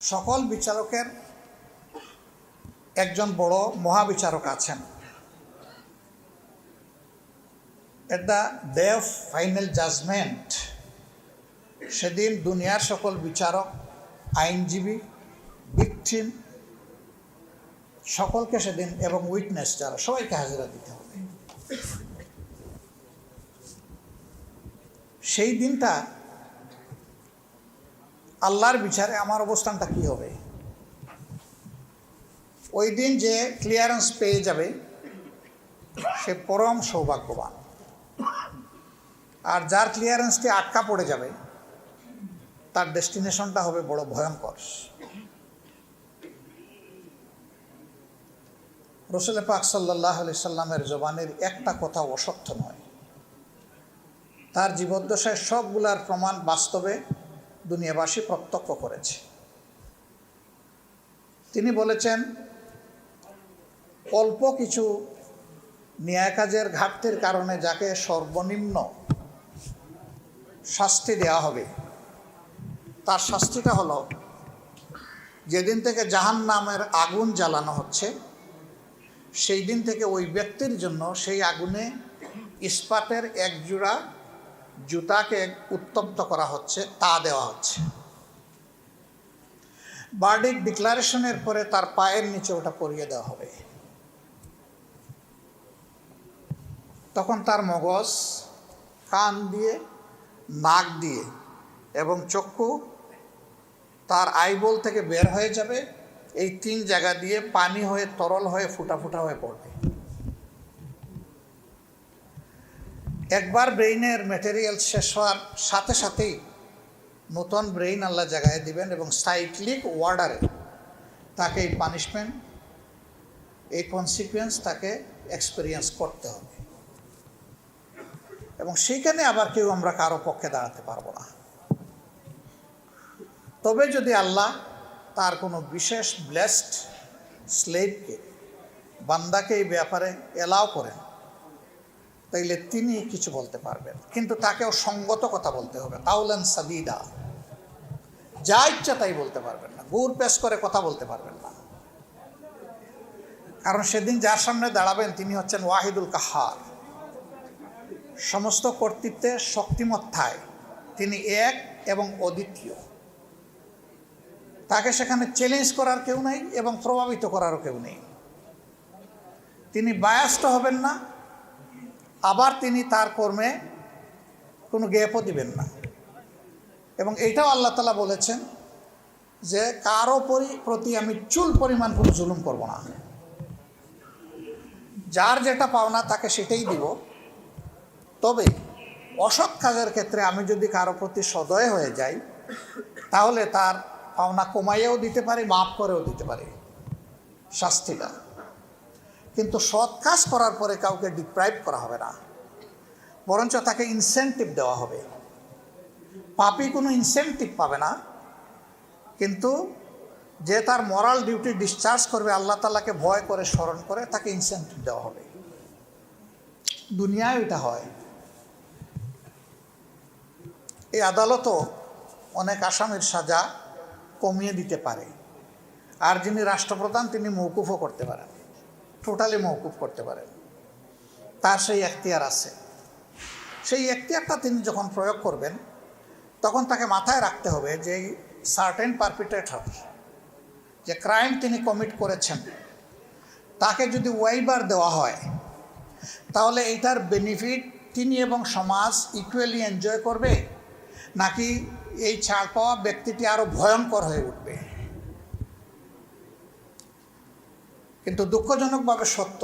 সকল বিচারকের একজন বড় মহাবিচারক আছেন। At the day of final judgment সেদিন দুনিয়ার সকল বিচারক, আইনজীবী, ভিকটিম, সকলকে সেদিন এবং উইটনেস যারা, সবাইকে হাজিরা দিতে হবে। সেই দিনটা আল্লাহর বিচারে আমার অবস্থানটা কি হবে? ওই দিন যে ক্লিয়ারেন্স পেয়ে যাবে, সে পরম সৌভাগ্যবান। আর যার ক্লিয়ারেন্সটি আটকা পড়ে যাবে, তার ডেস্টিনেশনটা হবে বড় ভয়ঙ্কর। রসুল পাক সাল্লাহ আলি সাল্লামের জবানের একটা কথা অসত্য নয়। তার জীবদ্দশায় সবগুলার প্রমাণ বাস্তবে দুনিয়াবাসী প্রত্যক্ষ করেছে। তিনি বলেছেন, অল্প কিছু ন্যায় কাজের ঘাটতির কারণে যাকে সর্বনিম্ন শাস্তি দেওয়া হবে, তার শাস্তিটা হলো, যেদিন থেকে জাহান নামের আগুন জ্বালানো হচ্ছে, সেই দিন থেকে ওই ব্যক্তির জন্য সেই আগুনে ইস্পাতের এক জোড়া জুতাকে উত্তপ্ত করা হচ্ছে, তা দেওয়া হচ্ছে। বার্ডিক ডিক্লারেশনের পরে তার পায়ের নিচে ওটা পরিয়ে দেওয়া হবে। তখন তার মগজ, কান দিয়ে, নাক দিয়ে এবং চক্ষু তার আইবল থেকে বের হয়ে যাবে। এই তিন জায়গা দিয়ে পানি হয়ে, তরল হয়ে ফুটা ফুটা হয়ে পড়বে। একবার ব্রেইনের ম্যাটেরিয়াল শেষ হওয়ার সাথে সাথেই নতুন ব্রেইন আল্লাহ জায়গায় দিবেন এবং সাইক্লিক ওয়ার্ডারে তাকে এই পানিশমেন্ট এই কনসিকুয়েন্স তাকে এক্সপিরিয়েন্স করতে হবে। এবং সেইখানে আবার কেউ আমরা কারও পক্ষে দাঁড়াতে পারব না। তবে যদি আল্লাহ তার কোনো বিশেষ ব্লেসড স্লেভকে বান্দাকে এই ব্যাপারে এলাও করেন তাইলে তিনি কিছু বলতে পারবেন। কিন্তু তাকেও সঙ্গত কথা বলতে হবে। তাউলেন সাদিদা। যা ইচ্ছা তাই বলতে পারবেন না। গুড় পেশ করে কথা বলতে পারবেন না। কারণ সেদিন যার সামনে দাঁড়াবেন তিনি হচ্ছেন ওয়াহিদুল কাহার। সমস্ত কর্তৃত্বে শক্তিমত্থায় তিনি এক এবং অদ্বিতীয়। তাকে সেখানে চ্যালেঞ্জ করার কেউ নেই এবং প্রভাবিত করারও কেউ নেই। তিনি বায়াস্ত হবেন না। আবার তিনি তার কর্মে কোনো গ্যাপও দিবেন না। এবং এটাও আল্লাহ তালা বলেছেন যে কারও প্রতি আমি চুল পরিমাণ কোনো জুলুম করব না। যার যেটা পাওনা তাকে সেটাই দিব। তবে অসৎ কাজের ক্ষেত্রে আমি যদি কারও প্রতি সদয় হয়ে যাই, তাহলে তার পাওনা কমাইয়েও দিতে পারি, মাফ করেও দিতে পারি। শাস্তিটা কিন্তু সৎ কাজ করার পরে কাউকে ডিপ্রাইভ করা হবে না। বরঞ্চ তাকে ইনসেন্টিভ দেওয়া হবে। পাপি কোনো ইনসেন্টিভ পাবে না, কিন্তু যে তার মরাল ডিউটি ডিসচার্জ করবে, আল্লাহ তালাকে ভয় করে, স্মরণ করে, তাকে ইনসেন্টিভ দেওয়া হবে। দুনিয়ায় এটা হয়। এই আদালতও অনেক আসামির সাজা কমিয়ে দিতে পারে। আর যিনি রাষ্ট্রপ্রধান, তিনি মৌকুফও করতে পারেন। টোটালি মৌকুফ করতে পারেন তার সেই এখতিয়ার আছে। সেই এখতিয়ারটা তিনি যখন প্রয়োগ করবেন, তখন তাকে মাথায় রাখতে হবে যে সার্টেন পারপিটেটর যে ক্রাইম তিনি কমিট করেছেন, তাকে যদি ওয়াইবার দেওয়া হয়, তাহলে এইটার বেনিফিট তিনি এবং সমাজ ইকুয়ালি এনজয় করবে, নাকি এই ছাড় পাওয়া ব্যক্তিটি আরও ভয়ঙ্কর হয়ে উঠবে? কিন্তু দুঃখজনকভাবে সত্য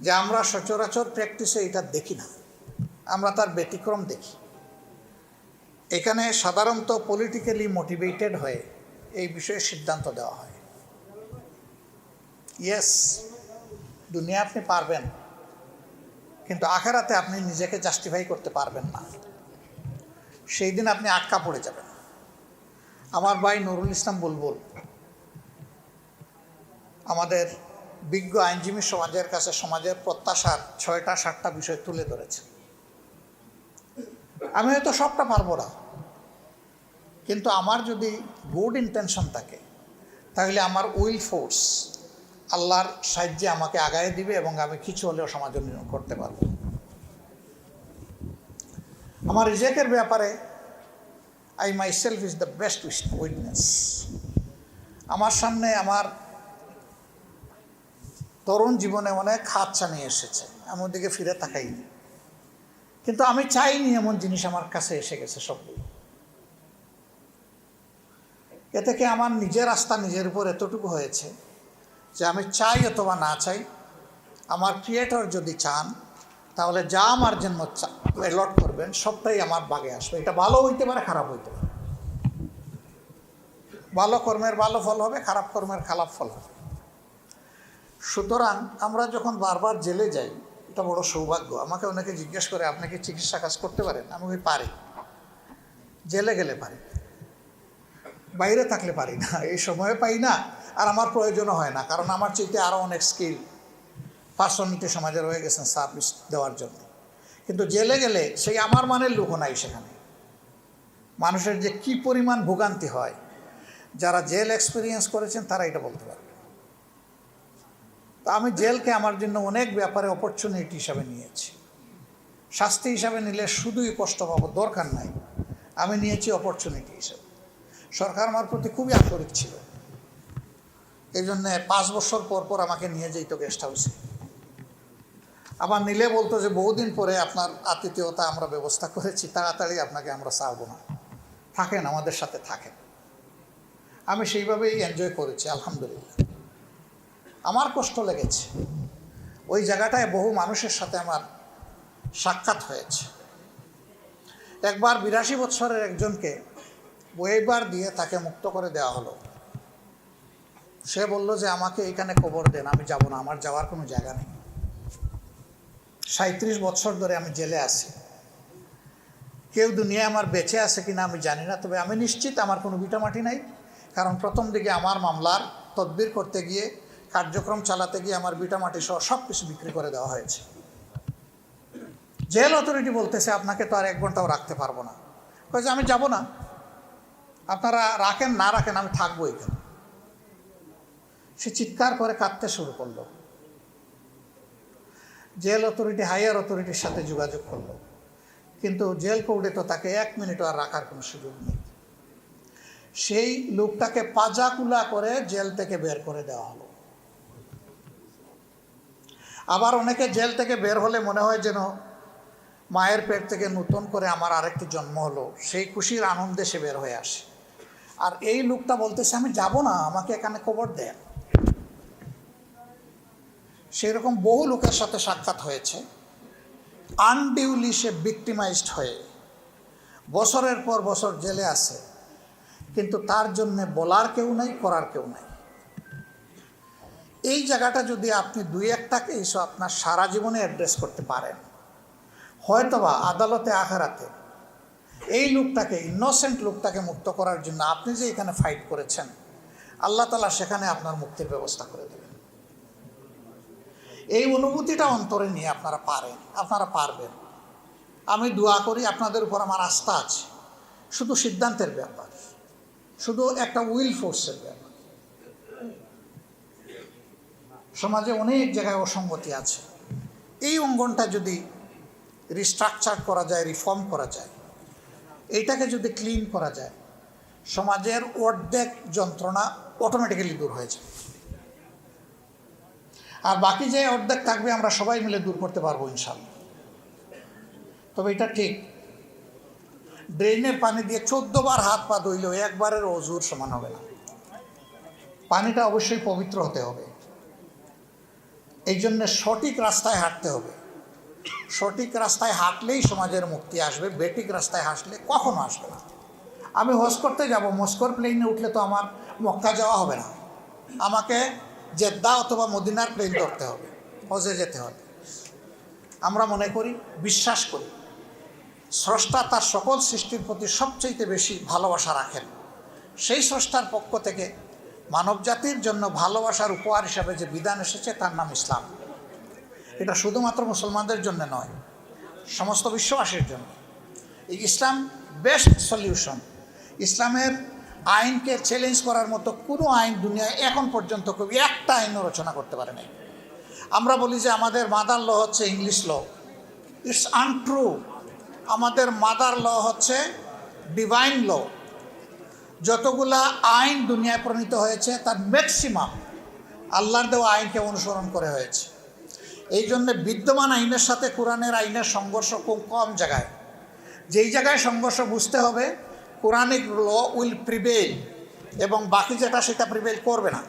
যে আমরা সচরাচর প্র্যাকটিসে এটা দেখি না। আমরা তার ব্যতিক্রম দেখি। এখানে সাধারণত পলিটিক্যালি মোটিভেটেড হয়ে এই বিষয়ে সিদ্ধান্ত দেওয়া হয়। ইয়েস দুনিয়া আপনি পারবেন, কিন্তু আখেরাতে আপনি নিজেকে জাস্টিফাই করতে পারবেন না। সেই দিন আপনি আটকা পড়ে যাবেন। আমার ভাই নুরুল ইসলাম বুলবুল আমাদের বিজ্ঞ আইনজীবী সমাজের কাছে সমাজের প্রত্যাশার ছয়টা, সাতটা বিষয় তুলে ধরেছে। আমি হয়তো সবটা পারব না। কিন্তু আমার যদি গুড ইন্টেনশন থাকে, তাহলে আমার উইল ফোর্স আল্লাহর সাহায্যে আমাকে আগায় দিবে এবং আমি কিছু হলেও সমাজ উন্নয়ন করতে পারব। আমার রিজেকের ব্যাপারে I myself is the best witness আমার সামনে আমার তরুণ জীবনে অনেক হাতছা নিয়ে এসেছে, এমন দিকে ফিরে তাকাইনি। কিন্তু আমি চাইনি এমন জিনিস আমার কাছে এসে গেছে সবগুলো। এ থেকে আমার নিজের রাস্তা নিজের উপর এতটুকু হয়েছে যে আমি চাই অথবা না চাই, আমার ক্রিয়েটর যদি চান, তাহলে যা আমার জন্য অ্যালট করবেন, সবটাই আমার বাগে আসবে। এটা ভালো হইতে পারে, খারাপ হইতে পারে। ভালো কর্মের ভালো ফল হবে, খারাপ কর্মের খারাপ ফল হবে। সুতরাং আমরা যখন বারবার জেলে যাই, এটা বড় সৌভাগ্য। আমাকে অনেকে জিজ্ঞেস করে আপনাকে চিকিৎসা কাজ করতে পারেন? আমি ওই পারি। জেলে গেলে পারি। বাইরে থাকলে পারি না। এই সময়ে পাই না, আর আমার প্রয়োজনও হয় না, কারণ আমার চাইতে আরও অনেক স্কিল পার্সোনালিটি সমাজে রয়ে গেছেন সার্ভিস দেওয়ার জন্য। কিন্তু জেলে গেলে সেই আমার মানের লোকও নাই সেখানে। মানুষের যে কি পরিমাণ ভোগান্তি হয়, যারা জেল এক্সপিরিয়েন্স করেছেন, তারা এটা বলতে পারবে তো আমি জেলকে আমার জন্য অনেক ব্যাপারে অপরচুনিটি হিসাবে নিয়েছি। শাস্তি হিসাবে নিলে শুধুই কষ্ট পাবো, দরকার নাই। আমি নিয়েছি অপরচুনিটি হিসাবে। সরকার আমার প্রতি খুবই আন্তরিক ছিল। এই জন্যে পাঁচ বছর পর পর আমাকে নিয়ে যেত গেস্ট হাউসে আবার নিলে বলতো যে, বহুদিন পরে আপনার আতিথেয়তা আমরা ব্যবস্থা করেছি, তাড়াতাড়ি আপনাকে আমরা চাবো না। থাকেন, আমাদের সাথে থাকেন। আমি সেইভাবেই এনজয় করেছি, আলহামদুলিল্লাহ। আমার কষ্ট লেগেছে। ওই জায়গাটায় বহু মানুষের সাথে আমার সাক্ষাৎ হয়েছে। একবার বিরাশি বছরের একজনকে ওয়েবার দিয়ে তাকে মুক্ত করে দেওয়া হলো। সে বলল যে, আমাকে এখানে কবর দেন, আমি যাব না, আমার যাওয়ার কোনো জায়গা নেই। সাঁত্রিশ বছর ধরে আমি জেলে আছি। কেউ দুনিয়ায় আমার বেঁচে আছে কিনা আমি জানি না, তবে আমি নিশ্চিত আমার কোনো ভিটামাটি নাই। কারণ প্রথম দিকে আমার মামলার তদবির করতে গিয়ে কার্যক্রম চালাতে গিয়ে আমার ভিটামাটি সহ সব কিছু বিক্রি করে দেওয়া হয়েছে। জেল অথরিটি বলতেছে, আপনাকে তো আর এক ঘন্টাও রাখতে পারব না। কয়েছে আমি যাব না। আপনারা রাখেন, না রাখেন, আমি থাকব এখানে। সে চিৎকার করে কাঁদতে শুরু করল। জেল অথরিটি হায়ার অথরিটির সাথে যোগাযোগ করল। কিন্তু জেল কোর্টে তো তাকে এক মিনিটও আর রাখার কোনো সুযোগ নেই। সেই লোকটাকে পাজাকুলা করে জেল থেকে বের করে দেওয়া হলো। আবার অনেকে জেল থেকে বের হলে মনে হয় যেন মায়ের পেট থেকে নতুন করে আমার আরেকটি জন্ম হলো। সেই খুশির আনন্দে সে বের হয়ে আসে। আর এই লোকটা বলতেছে, আমি যাব না, আমাকে এখানে কবর দেন। সেই রকম বহু লোকের সাথে সাক্ষাৎ হয়েছে। আনডিউলি সে ভিক্টিমাইজড হয়ে বছরের পর বছর জেলে আছে। কিন্তু তার জন্যে বলার কেউ নাই, করার কেউ নাই। এই জায়গাটা যদি আপনি দুই একটাকে এসব আপনার সারা জীবনে অ্যাড্রেস করতে পারেন, হয়তোবা আদালতে, আখারাতে এই লোকটাকে ইনোসেন্ট লোকটাকে মুক্ত করার জন্য আপনি যে এখানে ফাইট করেছেন, আল্লাহ তালা সেখানে আপনার মুক্তির ব্যবস্থা করে দেবেন। এই অনুভূতিটা অন্তরে নিয়ে আপনারা পারেন, আপনারা পারবেন। আমি দোয়া করি, আপনাদের উপর আমার আস্থা আছে। শুধু সিদ্ধান্তের ব্যাপার, শুধু একটা উইল ফোর্সের ব্যাপার। সমাজে অনেক জায়গায় অসঙ্গতি আছে। এই অঙ্গনটা যদি রিস্ট্রাকচার করা যায় রিফর্ম করা যায় এইটাকে যদি ক্লিন করা যায়, সমাজের অর্ধেক যন্ত্রণা অটোমেটিক্যালি দূর হয়ে যায়। আর বাকি যে অর্ধেক থাকবে আমরা সবাই মিলে দূর করতে পারব ইনশাল্লাহ তবে এটা ঠিক। ড্রেনের পানি দিয়ে চোদ্দ বার হাত পা ধুইলেও একবারের অজুর সমান হবে না। পানিটা অবশ্যই পবিত্র হতে হবে। এই জন্য সঠিক রাস্তায় হাঁটতে হবে। সঠিক রাস্তায় হাঁটলেই সমাজের মুক্তি আসবে বেটিক রাস্তায় হাসলে কখনো আসবে না। আমি হজ করতে যাব, মস্কর প্লেনে উঠলে তো আমার মক্কা যাওয়া হবে না। আমাকে জেদ্দা অথবা মদিনার প্লেন ধরতে হবে, হজে যেতে হবে। আমরা মনে করি, বিশ্বাস করি, স্রষ্টা তার সকল সৃষ্টির প্রতি সবচাইতে বেশি ভালোবাসা রাখেন। সেই স্রষ্টার পক্ষ থেকে মানব জাতির জন্য ভালোবাসার উপহার হিসাবে যে বিধান এসেছে, তার নাম ইসলাম। এটা শুধুমাত্র মুসলমানদের জন্য নয়, সমস্ত বিশ্ববাসীর জন্য। এই ইসলাম বেস্ট সলিউশন ইসলামের আইনকে চ্যালেঞ্জ করার মতো কোনো আইন দুনিয়ায় এখন পর্যন্ত কবি একটা আইনও রচনা করতে পারে নাই। আমরা বলি যে আমাদের মাদার ল হচ্ছে ইংলিশ ল ইটস আনট্রু আমাদের মাদার ল হচ্ছে ডিভাইন ল যতগুলা আইন দুনিয়ায় প্রণীত হয়েছে, তার ম্যাক্সিমাম আল্লাহর দেওয়া আইনকে অনুসরণ করে হয়েছে। এই জন্যে বিদ্যমান আইনের সাথে কোরআনের আইনের সংঘর্ষ খুব কম জায়গায়। যেই জায়গায় সংঘর্ষ বুঝতে হবে, কোরআনিক ল উইল প্রিভেল এবং বাকি যেটা সেটা প্রিভেল করবে না।